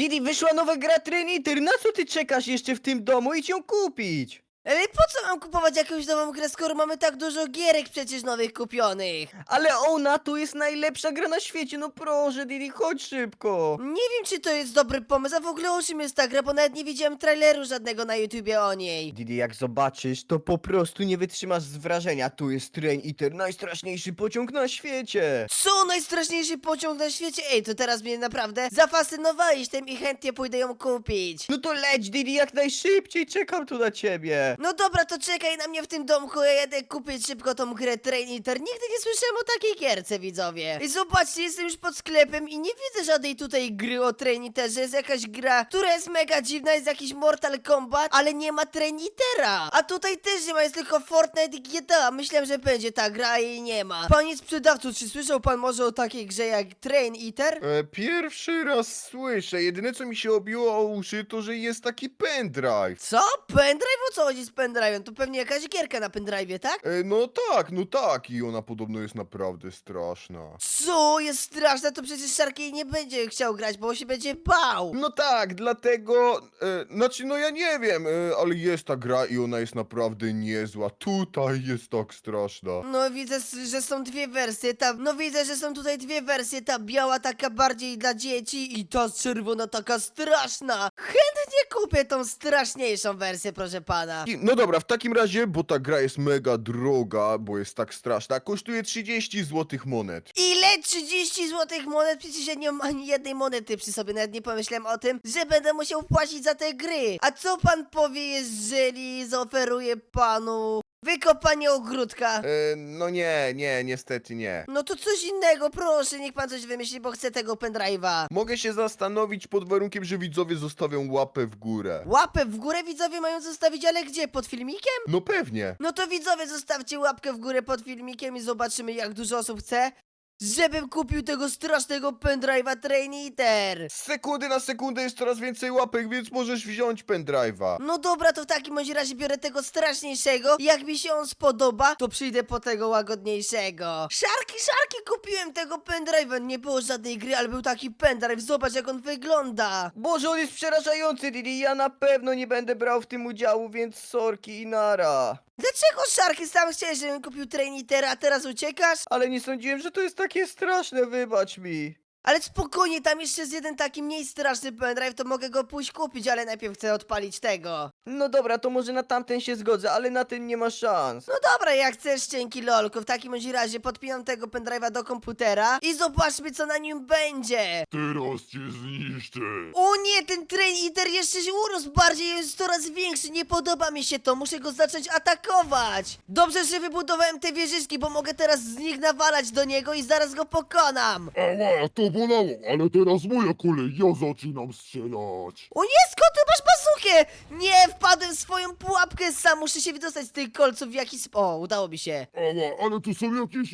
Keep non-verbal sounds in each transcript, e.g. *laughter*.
Didi, wyszła nowa gra Triniter, na co ty czekasz jeszcze w tym domu? Idź ją kupić! Ale po co mam kupować jakąś nową grę, skoro mamy tak dużo gierek przecież nowych kupionych? Ale ona to jest najlepsza gra na świecie, no proszę Didi, chodź szybko! Nie wiem, czy to jest dobry pomysł, a w ogóle o czym jest ta gra, bo nawet nie widziałem traileru żadnego na YouTubie o niej. Didi, jak zobaczysz, to po prostu nie wytrzymasz z wrażenia. Tu jest Train Eater, najstraszniejszy pociąg na świecie! Co najstraszniejszy pociąg na świecie? Ej, to teraz mnie naprawdę zafascynowałeś tym i chętnie pójdę ją kupić. No to leć Didi jak najszybciej, czekam tu na ciebie! No dobra, to czekaj na mnie w tym domku, ja jedę kupić szybko tą grę Train Eater. Nigdy nie słyszałem o takiej gierce, widzowie. I zobaczcie, jestem już pod sklepem i nie widzę żadnej tutaj gry o Train Eaterze. Jest jakaś gra, która jest mega dziwna, jest jakiś Mortal Kombat, ale nie ma Train Eatera. A tutaj też nie ma, jest tylko Fortnite i GTA. Myślałem, że będzie ta gra, a jej nie ma. Panie sprzedawcu, czy słyszał pan może o takiej grze jak Train Eater? E, pierwszy raz słyszę. Jedyne co mi się obiło o uszy to, że jest taki pendrive. Co? Pendrive? O co chodzi z pendrive'em? To pewnie jakaś gierka na pendrive'ie, tak? E, no tak, no tak. I ona podobno jest naprawdę straszna. Co? Jest straszne, to przecież Sharky nie będzie chciał grać, bo się będzie bał. No tak, dlatego. E, znaczy, no ja nie wiem, e, ale jest ta gra i ona jest naprawdę niezła. Tutaj jest tak straszna. No widzę, że są dwie wersje, ta, no widzę, że są tutaj dwie wersje, ta biała taka bardziej dla dzieci i ta czerwona taka straszna. Chętnie kupię tą straszniejszą wersję, proszę pana. I- No dobra, w takim razie, bo ta gra jest mega droga, bo jest tak straszna, kosztuje 30 złotych monet. Ile? 30 złotych monet? Przecież ja nie mam ani jednej monety przy sobie, nawet nie pomyślałem o tym, że będę musiał płacić za te gry. A co pan powie, jeżeli zaoferuję panu wykopanie ogródka? E, no nie, nie, niestety nie. No to coś innego, proszę, niech pan coś wymyśli, bo chcę tego pendrive'a. Mogę się zastanowić pod warunkiem, że widzowie zostawią łapę w górę. Łapę w górę widzowie mają zostawić, ale gdzie? Pod filmikiem? No pewnie. No to widzowie zostawcie łapkę w górę pod filmikiem i zobaczymy jak dużo osób chce, żebym kupił tego strasznego pendrive'a Train Eater. Z sekundy na sekundę jest coraz więcej łapek, więc możesz wziąć pendrive'a. No dobra, to w takim bądź razie biorę tego straszniejszego. Jak mi się on spodoba, to przyjdę po tego łagodniejszego. Szarki, szarki, kupiłem tego pendrive'a. Nie było żadnej gry, ale był taki pendrive. Zobacz jak on wygląda. Boże, on jest przerażający Didi, ja na pewno nie będę brał w tym udziału, więc sorki i nara. Dlaczego Szarki sam chciałeś, żebym kupił Train Eatera, a teraz uciekasz? Ale nie sądziłem, że to jest takie straszne, wybacz mi. Ale spokojnie, tam jeszcze jest jeden taki mniej straszny pendrive, to mogę go pójść kupić, ale najpierw chcę odpalić tego. No dobra, to może na tamten się zgodzę, ale na ten nie ma szans. No dobra, jak chcesz, cienki lolku, w takim bądź razie podpinam tego pendrive'a do komputera i zobaczmy, co na nim będzie. Teraz cię zniszczę. O nie, ten train eater jeszcze się urósł bardziej, jest coraz większy, nie podoba mi się to, muszę go zacząć atakować. Dobrze, że wybudowałem te wieżyczki, bo mogę teraz z nich nawalać do niego i zaraz go pokonam. Ała, to bolało, ale teraz moja kolej, ja zaczynam strzelać. O nie, skąd ty masz bazukę? Nie, wpadłem w swoją pułapkę sam, muszę się wydostać z tych kolców w jakiś sp... O, udało mi się. Ała, ale tu są jakieś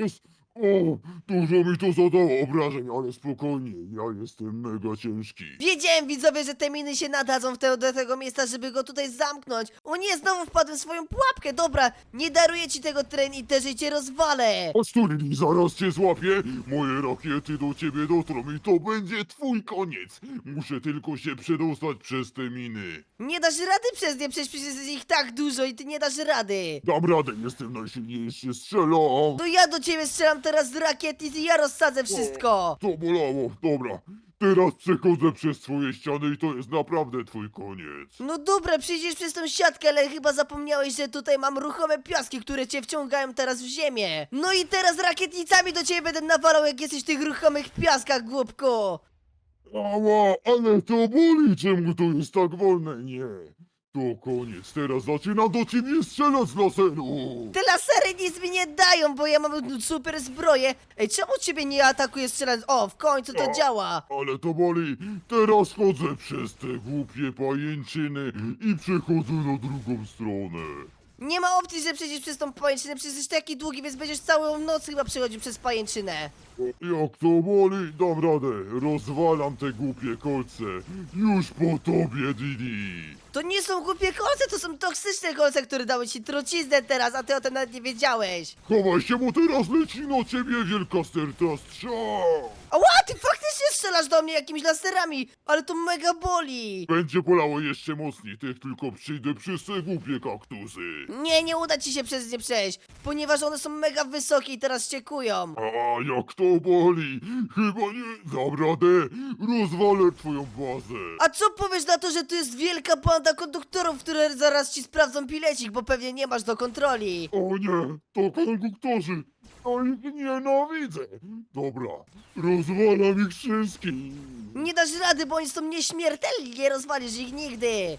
jest? O, dużo mi to zadało obrażeń, ale spokojnie, ja jestem mega ciężki. Wiedziałem, widzowie, że te miny się nadadzą w te, do tego miejsca, żeby go tutaj zamknąć. O nie, znowu wpadłem w swoją pułapkę, dobra, nie daruję ci tego tren i też i cię rozwalę. Chodź tu, Lili, zaraz cię złapię. Moje rakiety do ciebie dotrą i to będzie twój koniec. Muszę tylko się przedostać przez te miny. Nie dasz rady przez nie, przecież przecież jest ich tak dużo i ty nie dasz rady. Dam radę, jestem najsilniejszy, strzelam. To ja do ciebie strzelam teraz z rakiet i ja rozsadzę wszystko. To bolało, dobra. Teraz przechodzę przez twoje ściany i to jest naprawdę twój koniec. No dobra, przyjdziesz przez tą siatkę, ale chyba zapomniałeś, że tutaj mam ruchome piaski, które cię wciągają teraz w ziemię. No i teraz rakietnicami do ciebie będę nawalał, jak jesteś w tych ruchomych piaskach, głupku. Ała, ale to boli, czemu to jest tak wolne? Nie. To koniec, teraz zaczynam do ciebie strzelać z laseru. Te lasery nic mi nie dają, bo ja mam super zbroję. Ej, czemu ciebie nie atakuje strzelając? O, w końcu to działa. Ale to boli. Teraz chodzę przez te głupie pajęczyny i przechodzę na drugą stronę. Nie ma opcji, że przejdziesz przez tą pajęczynę, przecież jesteś taki długi, więc będziesz całą noc chyba przechodził przez pajęczynę. Jak to boli, dam radę. Rozwalam te głupie kolce. Już po tobie, Didi. To nie są głupie kolce, to są toksyczne kolce, które dały ci truciznę teraz, a ty o tym nawet nie wiedziałeś. Chowaj się, bo teraz leci na ciebie wielka sterta strzał. Ała, ty faktycznie strzelasz do mnie jakimiś laserami, ale to mega boli. Będzie bolało jeszcze mocniej, tych tylko przyjdę przez te głupie kaktusy. Nie, nie uda ci się przez nie przejść, ponieważ one są mega wysokie i teraz ściekują. A jak to boli? Chyba nie dam radę. Rozwalę twoją bazę. A co powiesz na to, że tu jest wielka banda konduktorów, które zaraz ci sprawdzą bilecik, bo pewnie nie masz do kontroli. O nie, to konduktorzy. O ich nienawidzę. Dobra, rozwalam ich wszystkich. Nie dasz rady, bo oni są nieśmiertelni, nie rozwalisz ich nigdy. E,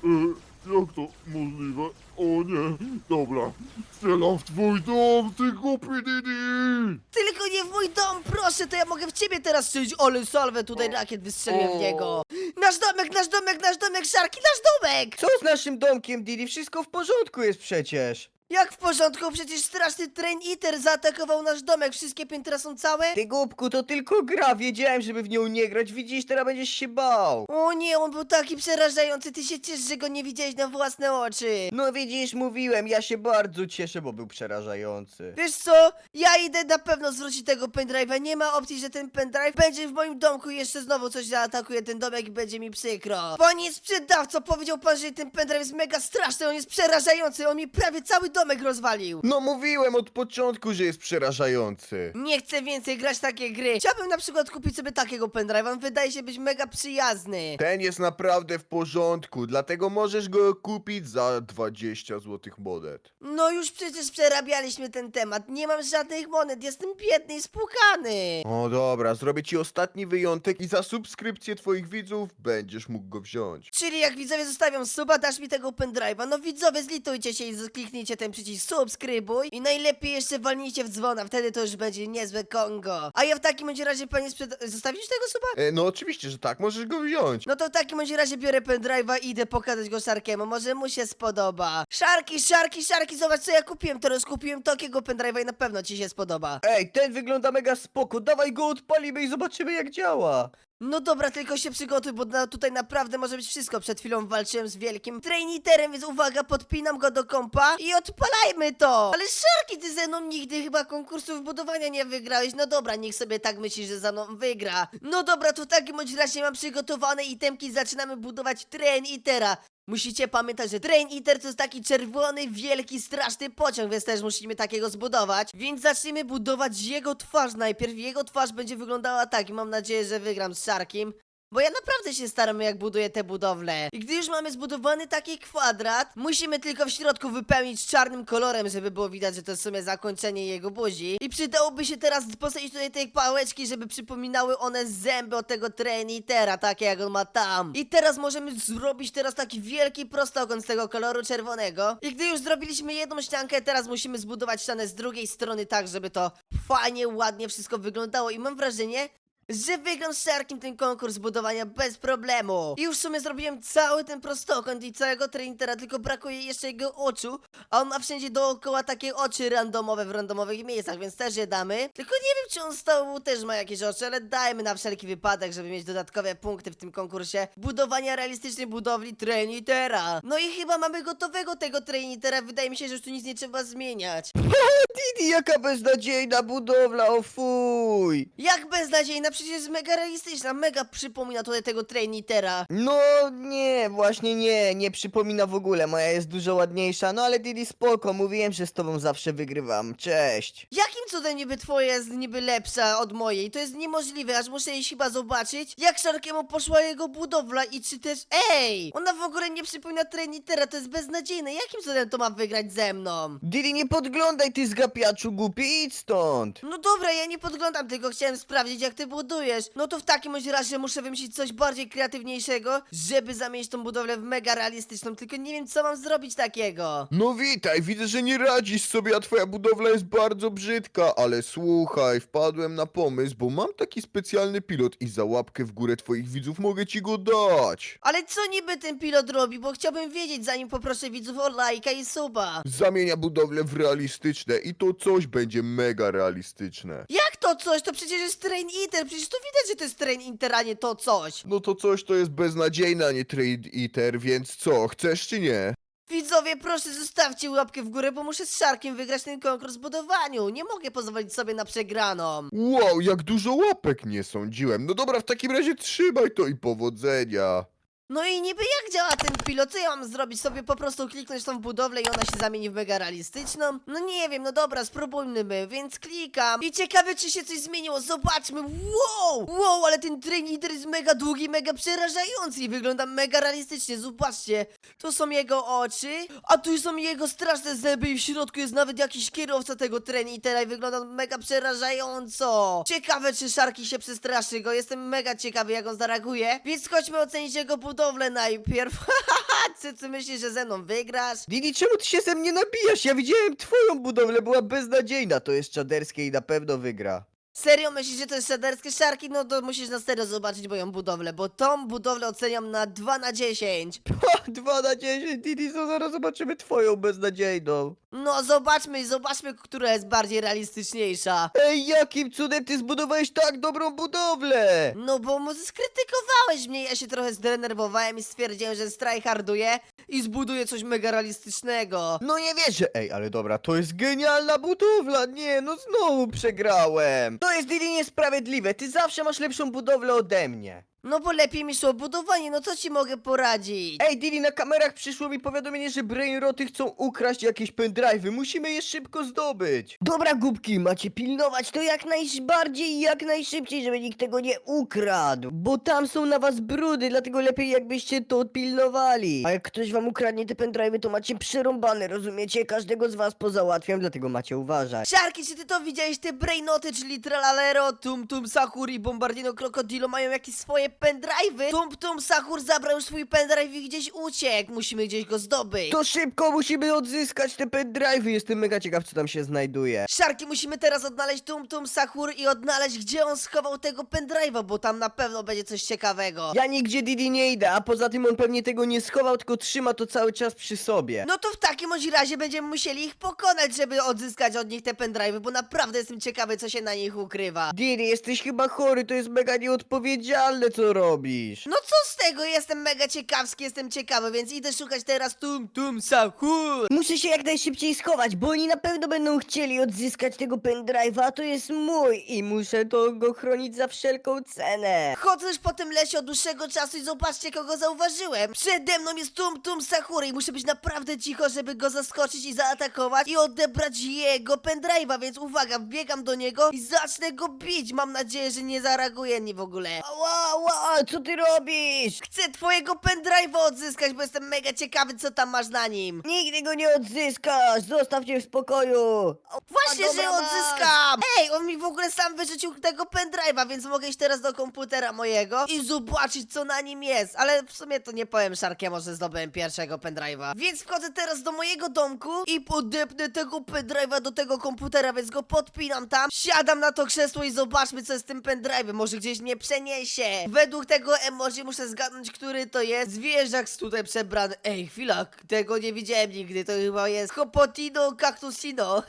jak to możliwe? O nie, dobra. Strzelam w twój dom, ty głupi Didi. Tylko nie w mój dom, proszę, to ja mogę w ciebie teraz strzelić. Ole salwę, tutaj rakiet wystrzeliłem w niego. Nasz domek, nasz domek, nasz domek, Szarki, nasz domek! Co z naszym domkiem, Didi? Wszystko w porządku jest przecież. Jak w porządku, przecież straszny Train Eater zaatakował nasz domek, wszystkie piętra są całe? Ty głupku, to tylko gra. Wiedziałem, żeby w nią nie grać. Widzisz, teraz będziesz się bał. O nie, on był taki przerażający, ty się ciesz, że go nie widziałeś na własne oczy. No widzisz, mówiłem, ja się bardzo cieszę, bo był przerażający. Wiesz co? Ja idę na pewno zwrócić tego pendrive'a. Nie ma opcji, że ten pendrive będzie w moim domku i jeszcze znowu coś zaatakuje ten domek i będzie mi przykro. Panie sprzedawco, powiedział pan, że ten pendrive jest mega straszny, on jest przerażający, on mi prawie cały domek rozwalił. No mówiłem od początku, że jest przerażający. Nie chcę więcej grać w takie gry. Chciałbym na przykład kupić sobie takiego pendrive'a, on wydaje się być mega przyjazny. Ten jest naprawdę w porządku, dlatego możesz go kupić za 20 złotych monet. No już przecież przerabialiśmy ten temat, nie mam żadnych monet, jestem biedny i spłukany. O dobra, zrobię ci ostatni wyjątek i za subskrypcję twoich widzów będziesz mógł go wziąć. Czyli jak widzowie zostawią suba, dasz mi tego pendrive'a. No widzowie, zlitujcie się i z- kliknijcie ten przycisk subskrybuj. I najlepiej jeszcze walnijcie w dzwona, wtedy to już będzie niezłe Kongo. A ja w takim bądź razie, panie sprzed... Zostawisz tego suba? E, no oczywiście, że tak, możesz go wziąć. No to w takim bądź razie biorę pendrive'a i idę pokazać go Szarkiemu, może mu się spodoba. Szarki, Szarki, Szarki, zobacz co ja kupiłem, teraz kupiłem takiego pendrive'a i na pewno ci się spodoba. Ej, ten wygląda mega spoko. Dawaj go odpalimy i zobaczymy jak działa. No dobra, tylko się przygotuj, bo na, tutaj naprawdę może być wszystko. Przed chwilą walczyłem z wielkim trainiterem, więc uwaga, podpinam go do kompa i odpalajmy to! Ale Szarki, ty ze mną nigdy chyba konkursów budowania nie wygrałeś. No dobra, niech sobie tak myśli, że za mną wygra. No dobra, to w takim bądź razie mam przygotowane itemki, zaczynamy budować trainitera. Musicie pamiętać, że Train Eater to jest taki czerwony, wielki, straszny pociąg, więc też musimy takiego zbudować. Więc zacznijmy budować jego twarz najpierw. Jego twarz będzie wyglądała tak i mam nadzieję, że wygram z Sharkiem. Bo ja naprawdę się staram, jak buduję te budowle. I gdy już mamy zbudowany taki kwadrat, musimy tylko w środku wypełnić czarnym kolorem, żeby było widać, że to w sumie zakończenie jego buzi. I przydałoby się teraz postawić tutaj te pałeczki, żeby przypominały one zęby od tego trainitera, takie jak on ma tam. I teraz możemy zrobić teraz taki wielki prostokąt z tego koloru czerwonego. I gdy już zrobiliśmy jedną ściankę, teraz musimy zbudować ścianę z drugiej strony tak, żeby to fajnie, ładnie wszystko wyglądało. I mam wrażenie, że wygram z Sharkiem ten konkurs budowania bez problemu. I już w sumie zrobiłem cały ten prostokąt i całego trainera, tylko brakuje jeszcze jego oczu, a on ma wszędzie dookoła takie oczy randomowe w randomowych miejscach, więc też je damy. Tylko nie wiem, czy on z tyłu też ma jakieś oczy, ale dajmy na wszelki wypadek, żeby mieć dodatkowe punkty w tym konkursie budowania realistycznej budowli trainitera. No i chyba mamy gotowego tego trainitera, wydaje mi się, że już tu nic nie trzeba zmieniać. *laughs* Didi, jaka beznadziejna budowla, o fuj. Jak beznadziejna, przecież jest mega realistyczna, mega przypomina tutaj tego trainitera. No nie, właśnie nie, nie przypomina w ogóle, moja jest dużo ładniejsza, no ale Didi spoko, mówiłem, że z tobą zawsze wygrywam, cześć. Jakim cudem niby twoja jest niby lepsza od mojej? To jest niemożliwe, aż muszę jej chyba zobaczyć, jak Szarkiemu poszła jego budowla i czy też... Ej! Ona w ogóle nie przypomina trainitera, to jest beznadziejne, jakim cudem to ma wygrać ze mną? Didi, nie podglądaj ty zgapiaczu głupi, idź stąd. No dobra, ja nie podglądam, tylko chciałem sprawdzić jak ty budujesz budujesz. No to w takim bądź razie muszę wymyślić coś bardziej kreatywniejszego, żeby zamienić tą budowlę w mega realistyczną, tylko nie wiem co mam zrobić takiego. No witaj, widzę, że nie radzisz sobie, a twoja budowla jest bardzo brzydka, ale słuchaj, wpadłem na pomysł, bo mam taki specjalny pilot i za łapkę w górę twoich widzów mogę ci go dać. Ale co niby ten pilot robi, bo chciałbym wiedzieć zanim poproszę widzów o lajka i suba. Zamienia budowlę w realistyczne i to coś będzie mega realistyczne. Jak to coś? To przecież jest Train Eater, przecież to widać, że to jest Train Eater, a nie to coś. No to coś to jest beznadziejne, a nie trade eater, więc co, chcesz czy nie? Widzowie, proszę zostawcie łapkę w górę, bo muszę z Szarkiem wygrać ten konkurs w budowaniu. Nie mogę pozwolić sobie na przegraną. Wow, jak dużo łapek nie sądziłem. No dobra, w takim razie trzymaj to i powodzenia. No i niby jak działa ten pilot? Co ja mam zrobić? Sobie po prostu kliknąć tą budowlę i ona się zamieni w mega realistyczną? No nie wiem, no dobra, spróbujmy my, więc klikam. I ciekawe, czy się coś zmieniło. Zobaczmy. Wow! Wow, ale ten train jest mega długi, mega przerażający i wygląda mega realistycznie. Zobaczcie. Tu są jego oczy, a tu są jego straszne zęby i w środku jest nawet jakiś kierowca tego train i wygląda mega przerażająco. Ciekawe, czy Szarki się przestraszy go. Jestem mega ciekawy, jak on zareaguje. Więc chodźmy ocenić jego budowlę najpierw. *laughs* Czy ty myślisz, że ze mną wygrasz? Didi, czemu ty się ze mnie nabijasz? Ja widziałem twoją budowlę, była beznadziejna. To jest czaderskie i na pewno wygra. Serio myślisz, że to jest szaderskie szarki? No to musisz na serio zobaczyć moją budowlę, bo tą budowlę oceniam na 2 na 10. *laughs* Ha, 2 na 10, Didi, to zaraz zobaczymy twoją beznadziejną. No zobaczmy, zobaczmy, która jest bardziej realistyczniejsza. Ej, jakim cudem ty zbudowałeś tak dobrą budowlę? No bo mu skrytykowałeś mnie, ja się trochę zdenerwowałem i stwierdziłem, że strajharduję i zbuduję coś mega realistycznego. No nie wierzę. Ej, ale dobra, to jest genialna budowla. Nie, no znowu przegrałem. To jest Didi niesprawiedliwe. Ty zawsze masz lepszą budowlę ode mnie. No bo lepiej mi szło budowanie, no co ci mogę poradzić? Ej, Didi, na kamerach przyszło mi powiadomienie, że Brainroty chcą ukraść jakieś pendrive'y. Musimy je szybko zdobyć. Dobra, głupki, macie pilnować to jak najbardziej i jak najszybciej, żeby nikt tego nie ukradł. Bo tam są na was brudy, dlatego lepiej jakbyście to odpilnowali. A jak ktoś wam ukradnie te pendrive'y, to macie przerąbane, rozumiecie? Każdego z was pozałatwiam, dlatego macie uważać. Szarki, czy ty to widziałeś? Te brainoty, czyli Tralalero, Tum Tum Sahur i Bombardino Krokodilo mają jakieś swoje pendrive'y? Tum Tum Sahur zabrał swój pendrive i gdzieś uciekł. Musimy gdzieś go zdobyć. To szybko musimy odzyskać te pendrive'y. Jestem mega ciekaw, co tam się znajduje. Szarki, musimy teraz odnaleźć Tum Tum Sahur i odnaleźć, gdzie on schował tego pendrive'a, bo tam na pewno będzie coś ciekawego. Ja nigdzie Didi nie idę, a poza tym on pewnie tego nie schował, tylko trzyma to cały czas przy sobie. No to w takim bądź razie będziemy musieli ich pokonać, żeby odzyskać od nich te pendrive'y, bo naprawdę jestem ciekawy, co się na nich ukrywa. Didi, jesteś chyba chory, to jest mega nieodpowiedzialne, co robisz. No co z tego? Jestem mega ciekawski, jestem ciekawy, więc idę szukać teraz Tum Tum Sahur. Muszę się jak najszybciej schować, bo oni na pewno będą chcieli odzyskać tego pendrive'a, a to jest mój i muszę to go chronić za wszelką cenę. Chodzę już po tym lesie od dłuższego czasu i zobaczcie, kogo zauważyłem. Przede mną jest Tum Tum Sakury i muszę być naprawdę cicho, żeby go zaskoczyć i zaatakować i odebrać jego pendrive'a, więc uwaga, wbiegam do niego i zacznę go bić. Mam nadzieję, że nie zareaguje ni w ogóle. Ała, ała, co ty robisz? Chcę twojego pendrive'a odzyskać, bo jestem mega ciekawy, co tam masz na nim. Nigdy go nie odzyskasz, zostaw mnie w spokoju. Właśnie, że odzyskam! Ej, on mi w ogóle sam wyrzucił tego pendrive'a, więc mogę iść teraz do komputera mojego i zobaczyć, co na nim jest. Ale w sumie to nie powiem Szarkiemu, że zdobyłem pierwszego pendrive'a. Więc wchodzę teraz do mojego domku i podepnę tego pendrive'a do tego komputera, więc go podpinam tam, siadam na to krzesło i zobaczmy, co jest z tym pendrive'em. Może gdzieś mnie przeniesie. Według tego emoji muszę zgadnąć, który to jest. Zwierzak tutaj przebrany. Ej, chwila, tego nie widziałem nigdy. To chyba jest Hopotino Cactusino. *laughs*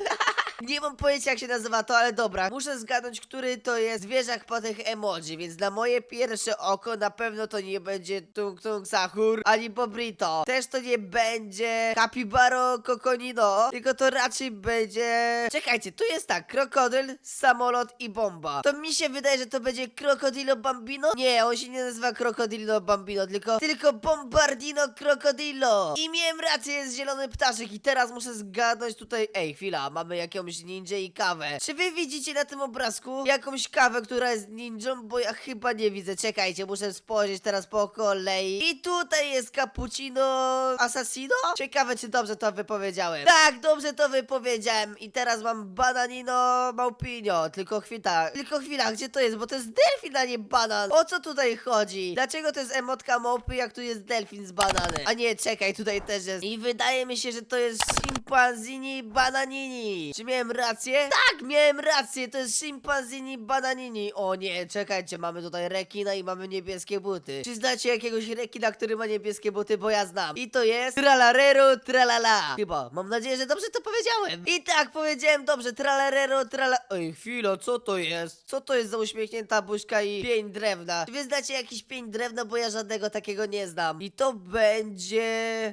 Nie mam pojęcia jak się nazywa to, ale dobra. Muszę zgadnąć, który to jest zwierzak po tych emoji, więc na moje pierwsze oko na pewno to nie będzie Tung Tung Sahur ani Bobrito. Też to nie będzie Capibaro Kokonino, tylko to raczej będzie... Czekajcie, tu jest tak, krokodyl, samolot i bomba. To mi się wydaje, że to będzie Krokodilo Bambino? Nie, Nie, on się nie nazywa Krokodilo Bambino, tylko, tylko Bombardino Krokodilo. I miałem rację, jest zielony ptaszek i teraz muszę zgadnąć tutaj... Ej, chwila, mamy jakąś ninja i kawę. Czy wy widzicie na tym obrazku jakąś kawę, która jest ninją? Bo ja chyba nie widzę. Czekajcie, muszę spojrzeć teraz po kolei. I tutaj jest cappuccino assassino? Ciekawe, czy dobrze to wypowiedziałem. Tak, dobrze to wypowiedziałem. I teraz mam bananino małpinio. Tylko chwila, tylko chwila, gdzie to jest? Bo to jest delfin, a nie banan. O co tutaj chodzi? Dlaczego to jest emotka małpy, jak tu jest delfin z bananem? A nie, czekaj, tutaj też jest. I wydaje mi się, że to jest chimpanzini bananini. Czy miałem rację? Tak, miałem rację, to jest chimpanzini bananini. O nie, czekajcie, mamy tutaj rekina i mamy niebieskie buty. Czy znacie jakiegoś rekina, który ma niebieskie buty? Bo ja znam. I to jest tralarero tralala. Chyba, mam nadzieję, że dobrze to powiedziałem. I tak, powiedziałem dobrze, tralarero trala... Ej, chwila, co to jest? Co to jest za uśmiechnięta buźka i pień drewna? Wy znacie jakiś pień drewna, bo ja żadnego takiego nie znam. I to będzie...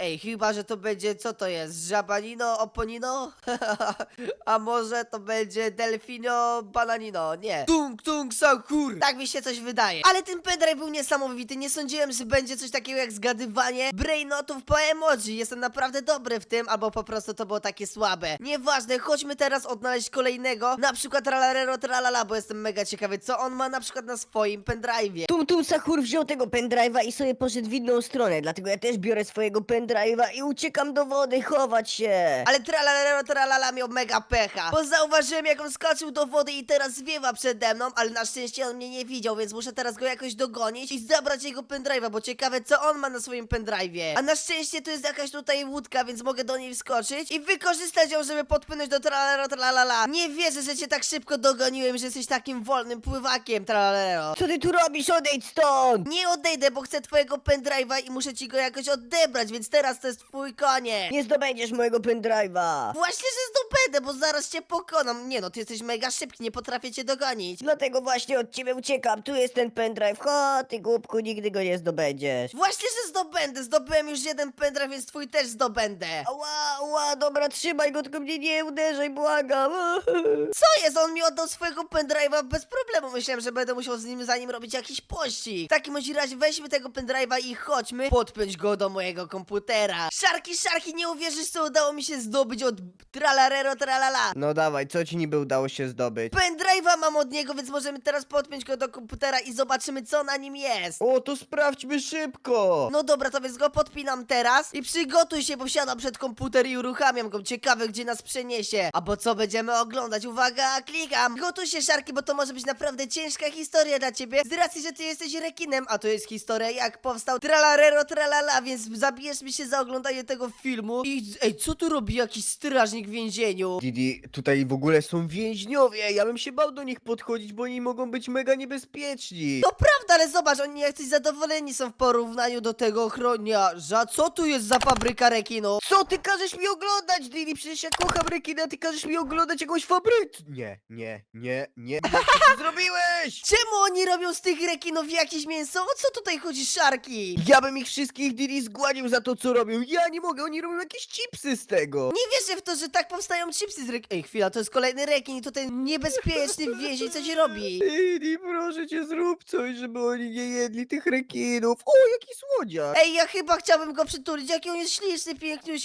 Ej, chyba, że to będzie, co to jest? Żabanino, oponino? *laughs* A może to będzie delfino, bananino? Nie. Tung, tung, sakur. Tak mi się coś wydaje. Ale ten pendrive był niesamowity. Nie sądziłem, że będzie coś takiego jak zgadywanie brainotów po emoji. Jestem naprawdę dobry w tym, albo po prostu to było takie słabe. Nieważne, chodźmy teraz odnaleźć kolejnego. Na przykład tralarero tralala, bo jestem mega ciekawy, co on ma na przykład na swoim pendrive'ie. Tum Tum Sahur wziął tego pendrive'a i sobie poszedł w inną stronę, dlatego ja też biorę swojego pendrive'a i uciekam do wody chować się. Ale tralalero tralala miał mega pecha, bo zauważyłem jak on skoczył do wody i teraz zwiewa przede mną, ale na szczęście on mnie nie widział, więc muszę teraz go jakoś dogonić i zabrać jego pendrive'a, bo ciekawe co on ma na swoim pendrive'ie. A na szczęście tu jest jakaś tutaj łódka, więc mogę do niej wskoczyć i wykorzystać ją, żeby podpłynąć do tralalero tralalala. Nie wierzę, że cię tak szybko dogoniłem, że jesteś takim wolnym pływakiem, tralalero. Co ty tu robisz? Odejdź stąd! Nie odejdę, bo chcę twojego pendrive'a i muszę ci go jakoś odebrać, więc teraz to jest twój koniec. Nie zdobędziesz mojego pendrive'a. Właśnie, że zdobędę, bo zaraz cię pokonam. Nie no, ty jesteś mega szybki, nie potrafię cię dogonić. Dlatego właśnie od ciebie uciekam. Tu jest ten pendrive. Ho, ty głupku, nigdy go nie zdobędziesz. Właśnie, że zdobędę. Zdobyłem już jeden pendrive, więc twój też zdobędę. Ała, ała, dobra, trzymaj go, tylko mnie nie uderzaj, błagam. Co jest? On mi oddał swojego pendrive'a bez problemu. Myślałem, że będę musiał z nim za nim robić jakiś pościg. W takim bądź razie weźmy tego pendrive'a i chodźmy podpiąć go do mojego komputera. Szarki, szarki, nie uwierzysz, co udało mi się zdobyć od tralarero tralala. No dawaj, co ci niby udało się zdobyć? Pendrive'a mam od niego, więc możemy teraz podpiąć go do komputera i zobaczymy, co na nim jest. O, to sprawdźmy szybko. No dobra, to więc go podpinam teraz i przygotuj się, bo wsiadam przed komputer i uruchamiam go. Ciekawe, gdzie nas przeniesie. Albo co będziemy oglądać. Uwaga, klikam. Gotuj się, Szarki, bo to może być naprawdę ciężka historia dla ciebie. Z racji, że ty jesteś rekinem, a to jest historia, jak powstał tralarero tralala, więc zabijesz mi się za oglądanie tego filmu. I ej, co tu robi jakiś strażnik w więzieniu? Didi, tutaj w ogóle są więźniowie. Ja bym się bał do nich podchodzić, bo oni mogą być mega niebezpieczni. To prawda, ale zobacz, oni jacyś zadowoleni są w porównaniu do tego ochroniarza. Co tu jest za fabryka rekinu? Co ty każesz mi oglądać, Didi? Przecież ja kocham rekina, ty każesz mi oglądać jakąś fabrykę. Nie, nie, nie, nie. Jak ty *laughs* zrobiłeś? Czemu oni robią z tych rekinów jakieś mięso? O co tutaj chodzi, szarki? Ja bym ich wszystkich Didi zgładził za to, co robią. Ja nie mogę, oni robią jakieś chipsy z tego. Nie wierzę w to, że tak powstają chipsy z rek... Ej, chwila, to jest kolejny rekin i to ten niebezpieczny *laughs* więzień, co ci robi? Didi, proszę cię, zrób coś, żeby oni nie jedli tych rekinów. O, jaki słodziak. Ej, ja chyba chciałbym go przytulić, jaki on jest śliczny,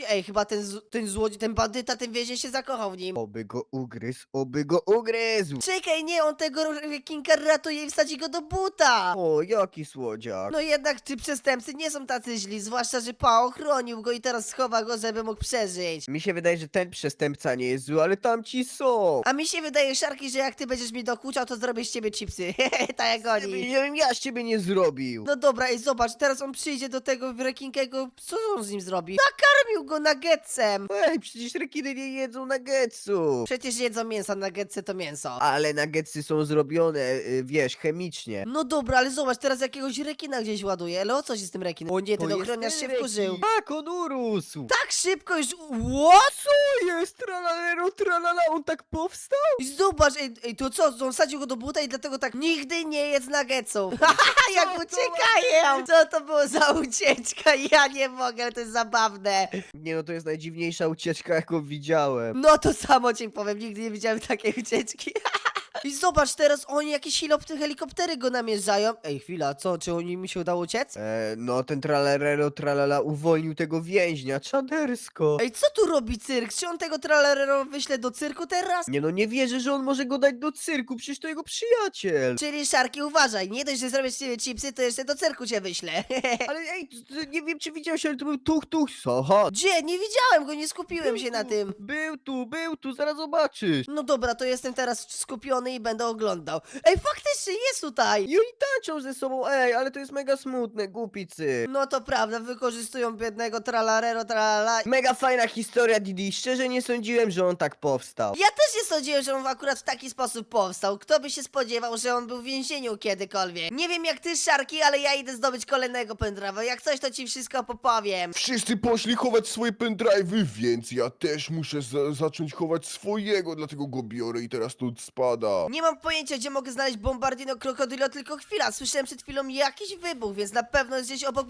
Ej, chyba ten, z- ten złodziej, ten bandyta, ten więzień się zakochał w nim. Oby go ugryzł, oby go ugryzł. Czekaj, nie, on tego rekinka ratuje i wsadzi go do buta. O, jaki słodziak. No jednak ci przestępcy nie są tacy źli, zwłaszcza, że Pa ochronił go i teraz schowa go, żeby mógł przeżyć. Mi się wydaje, że ten przestępca nie jest zły, ale tamci są. A mi się wydaje, Szarki, że jak ty będziesz mi dokuczał, to zrobię z ciebie chipsy. *laughs* tak jak oni. Ja bym ja z ciebie nie zrobił. No dobra, ej, zobacz, teraz on przyjdzie do tego rekinkiego, co on z nim zrobi? Nakarmił go nuggetsem! Ej, przecież rekiny nie jedzą nuggetsu. Przecież jedzą mięso, nuggetsy to mięso. Ale nuggetsy są zrobione, y, wiesz, chemicznie. No dobra, ale zobacz, teraz jakiegoś rekina gdzieś ładuje, ale o co się z tym rekinem? O nie, ten To jest ochroniarz się rekin. wkurzył. Tak, on urósł. Tak szybko już, what? Co jest? Tralalero, tralala, on tak powstał? I Zobacz, ej, ej, to co, on wsadził go do buta i dlatego tak nigdy nie jedz nuggetsów. *laughs* Haha, *laughs* jak Co to uciekają! Co to było za ucieczka? Ja nie mogę, ale to jest zabawne. Nie no, to jest najdziwniejsza ucieczka, jaką widziałem. No to samo ci powiem, nigdy nie widziałem takiej ucieczki. *laughs* I zobacz, teraz oni jakieś hilopty helikoptery go namierzają. Ej, chwila, co? Czy oni mi się udało uciec? E, no ten tralerero tralala uwolnił tego więźnia, czadersko. Ej, co tu robi cyrk? Czy on tego tralerero wyśle do cyrku teraz? Nie no, nie wierzę, że on może go dać do cyrku, przecież to jego przyjaciel. Czyli Szarki, uważaj, nie dość, że zrobię z ciebie chipsy, to jeszcze do cyrku cię wyślę. *laughs* Ale ej, t- t- nie wiem czy widziałeś, ale to był tuch tuch, Aha. Gdzie? Nie widziałem go, nie skupiłem się na tym. Był tu, był tu, zaraz zobaczysz. No dobra, to jestem teraz skupiony i będę oglądał. Ej, faktycznie jest tutaj! I oni tańczą ze sobą, ej, ale to jest mega smutne, głupicy. No to prawda, wykorzystują biednego tralarero tralala. Mega fajna historia, Didi. Szczerze nie sądziłem, że on tak powstał. Ja też nie sądziłem, że on akurat w taki sposób powstał. Kto by się spodziewał, że on był w więzieniu kiedykolwiek? Nie wiem jak ty, Szarki, ale ja idę zdobyć kolejnego pendrive'a. Jak coś, to ci wszystko popowiem. Wszyscy poszli chować swoje pendrive'y, więc ja też muszę za zacząć chować swojego, dlatego go biorę i teraz tu spada. Nie mam pojęcia, gdzie mogę znaleźć Bombardino Krokodylo, tylko chwila. Słyszałem przed chwilą jakiś wybuch, więc na pewno jest gdzieś obok...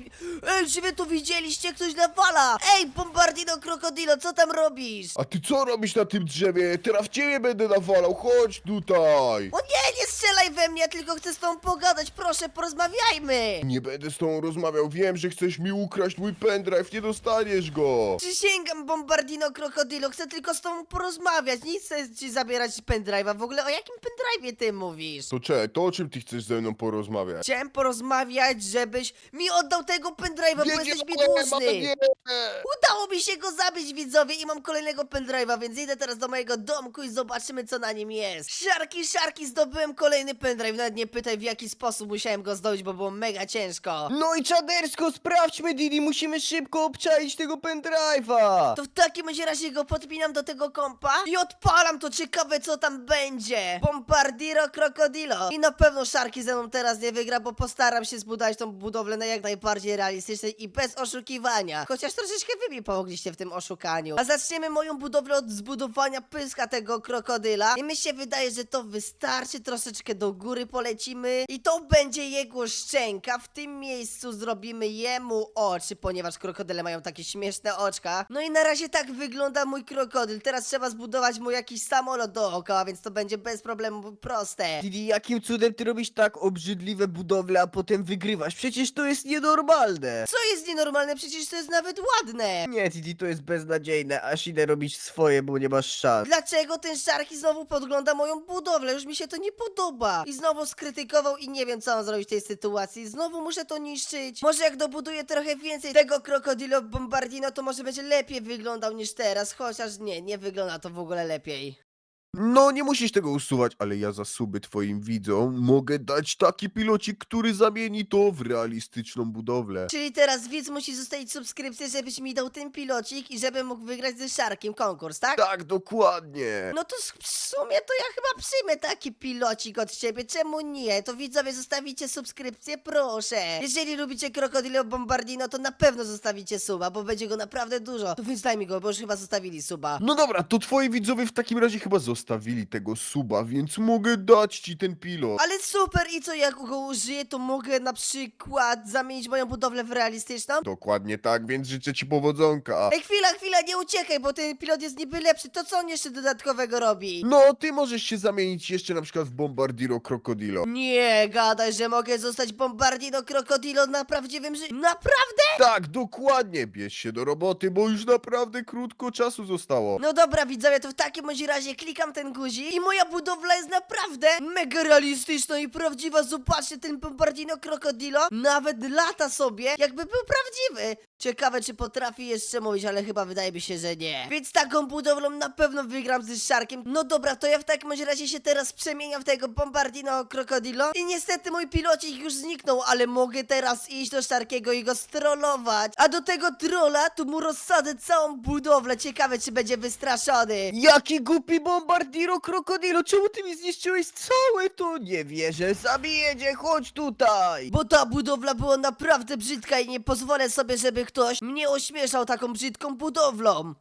Ej, czy wy tu widzieliście? Ktoś nawala! Ej, Bombardino Krokodilo, co tam robisz? A ty co robisz na tym drzewie? Teraz w ciebie będę nawalał, chodź tutaj! O nie, nie strzelaj we mnie, tylko chcę z tobą pogadać, proszę, porozmawiajmy! Nie będę z tobą rozmawiał, wiem, że chcesz mi ukraść mój pendrive, nie dostaniesz go! Przysięgam, Bombardino Krokodilo, chcę tylko z tobą porozmawiać, nie chcę ci zabierać pendrive'a. W ogóle o jakim pendrive'ie ty mówisz? To czekaj, to o czym ty chcesz ze mną porozmawiać? Chciałem porozmawiać, żebyś mi oddał tego pendrive'a, bo jesteś mi dłużny. Udało mi się go zabić, widzowie, i mam kolejnego pendrive'a, więc idę teraz do mojego domku i zobaczymy, co na nim jest. Szarki, szarki, zdobyłem kolejny pendrive, nawet nie pytaj, w jaki sposób musiałem go zdobyć, bo było mega ciężko. No i czadersko, sprawdźmy, Didi, musimy szybko obczaić tego pendrive'a. To w takim razie go podpinam do tego kompa i odpalam to ciekawe co tam będzie. Bombardiro Krokodilo. I na pewno Szarki ze mną teraz nie wygra, bo postaram się zbudować tą budowlę na jak najbardziej realistycznej i bez oszukiwania. Chociaż troszeczkę wy mi pomogliście w tym oszukaniu. A zaczniemy moją budowlę od zbudowania pyska tego krokodyla. I mi się wydaje, że to wystarczy. Troszeczkę do góry polecimy. I to będzie jego szczęka. W tym miejscu zrobimy jemu oczy, ponieważ krokodyle mają takie śmieszne oczka. No i na razie tak wygląda mój krokodyl. Teraz trzeba zbudować mu jakiś samolot dookoła, więc to będzie bez problemu proste. Didi, jakim cudem ty robisz tak obrzydliwe budowle, a potem wygrywasz? Przecież to jest nienormalne. Co jest nienormalne? Przecież to jest nawet ładne. Nie, Didi, to jest beznadziejne, aż idę robić swoje, bo nie masz szans. Dlaczego ten Szarki znowu podgląda moją budowlę? Już mi się to nie podoba. I znowu skrytykował i nie wiem co mam zrobić w tej sytuacji. Znowu muszę to niszczyć. Może jak dobuduję trochę więcej tego krokodilo bombardino, to może będzie lepiej wyglądał niż teraz. Chociaż nie, nie wygląda to w ogóle lepiej. No, nie musisz tego usuwać, ale ja za suby twoim widzom mogę dać taki pilocik, który zamieni to w realistyczną budowlę. Czyli teraz widz musi zostawić subskrypcję, żebyś mi dał ten pilocik i żebym mógł wygrać ze Szarkiem konkurs, tak? Tak, dokładnie. No to s- w sumie to ja chyba przyjmę taki pilocik od ciebie, czemu nie? To widzowie zostawicie subskrypcję, proszę. Jeżeli lubicie Krokodilo Bombardino, to na pewno zostawicie suba, bo będzie go naprawdę dużo. To więc daj mi go, bo już chyba zostawili suba. No dobra, to twoi widzowie w takim razie chyba zostawili tego suba, więc mogę dać ci ten pilot. Ale super, i co, jak go użyję, to mogę na przykład zamienić moją budowlę w realistyczną? Dokładnie tak, więc życzę ci powodzonka. Ej, chwila, chwila, nie uciekaj, bo ten pilot jest niby lepszy, to co on jeszcze dodatkowego robi? No, ty możesz się zamienić jeszcze na przykład w Bombardiro Krokodilo. Nie, gadaj, że mogę zostać Bombardino Krokodilo na prawdziwym życiu. Naprawdę? Tak, dokładnie, bierz się do roboty, bo już naprawdę krótko czasu zostało. No dobra, widzowie, to w takim bądź razie klikam ten guzik i moja budowla jest naprawdę mega realistyczna i prawdziwa. Zobaczcie, ten Bombardino Krokodilo nawet lata sobie, jakby był prawdziwy. Ciekawe, czy potrafi jeszcze mówić, ale chyba wydaje mi się, że nie. Więc taką budowlą na pewno wygram ze Szarkiem. No dobra, to ja w takim razie się teraz przemieniam w tego Bombardino Krokodilo. I niestety mój pilocik już zniknął, ale mogę teraz iść do Szarkiego i go strollować. A do tego trolla tu mu rozsadzę całą budowlę. Ciekawe, czy będzie wystraszony. Jaki głupi bombardiro krokodilo, czemu ty mi zniszczyłeś całe to? Nie wierzę, zabiję cię, chodź tutaj. Bo ta budowla była naprawdę brzydka i nie pozwolę sobie, żeby ktoś mnie ośmieszał taką brzydką budowlą.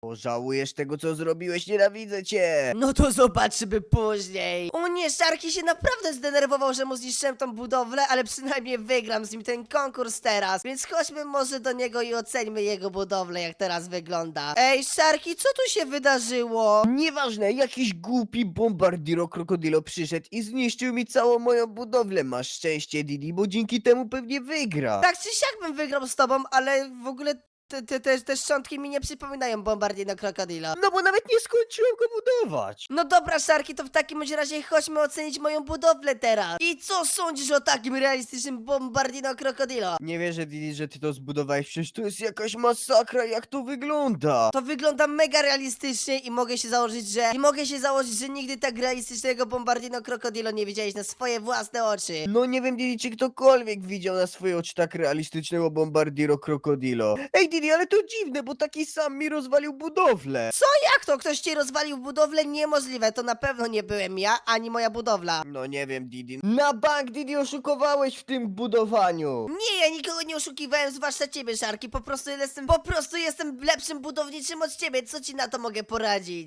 Pożałujesz tego, co zrobiłeś, nienawidzę cię! No to zobaczymy później. O nie, Szarki się naprawdę zdenerwował, że mu zniszczyłem tą budowlę, ale przynajmniej wygram z nim ten konkurs teraz. Więc chodźmy może do niego i oceńmy jego budowlę, jak teraz wygląda. Ej, Szarki, co tu się wydarzyło? Nieważne, jakiś głupi bombardiro krokodilo przyszedł i zniszczył mi całą moją budowlę. Masz szczęście, Didi, bo dzięki temu pewnie wygra. Tak czy siak bym wygrał z tobą, ale w ogóle te, te, te, te szczątki mi nie przypominają Bombardino Krokodilo. No bo nawet nie skończyłem go budować. No dobra, Szarki, to w takim bądź razie chodźmy ocenić moją budowlę teraz. I co sądzisz o takim realistycznym Bombardino Krokodilo? Nie wierzę, Didi, że ty to zbudowałeś, przecież to jest jakaś masakra, jak to wygląda. To wygląda mega realistycznie i mogę się założyć, że... I mogę się założyć, że nigdy tak realistycznego Bombardino Krokodilo nie widziałeś na swoje własne oczy. No nie wiem, Didi, czy ktokolwiek widział na swoje oczy tak realistycznego bombardiro krokodilo. Ej, Didi, ale to dziwne, bo taki sam mi rozwalił budowlę. Jak to? Ktoś ci rozwalił budowlę? Niemożliwe, to na pewno nie byłem ja, ani moja budowla. No nie wiem, Didi. Na bank, Didi, oszukowałeś w tym budowaniu. Nie, ja nikogo nie oszukiwałem, zwłaszcza ciebie, Szarki. Po prostu jestem, po prostu jestem lepszym budowniczym od ciebie. Co ci na to mogę poradzić?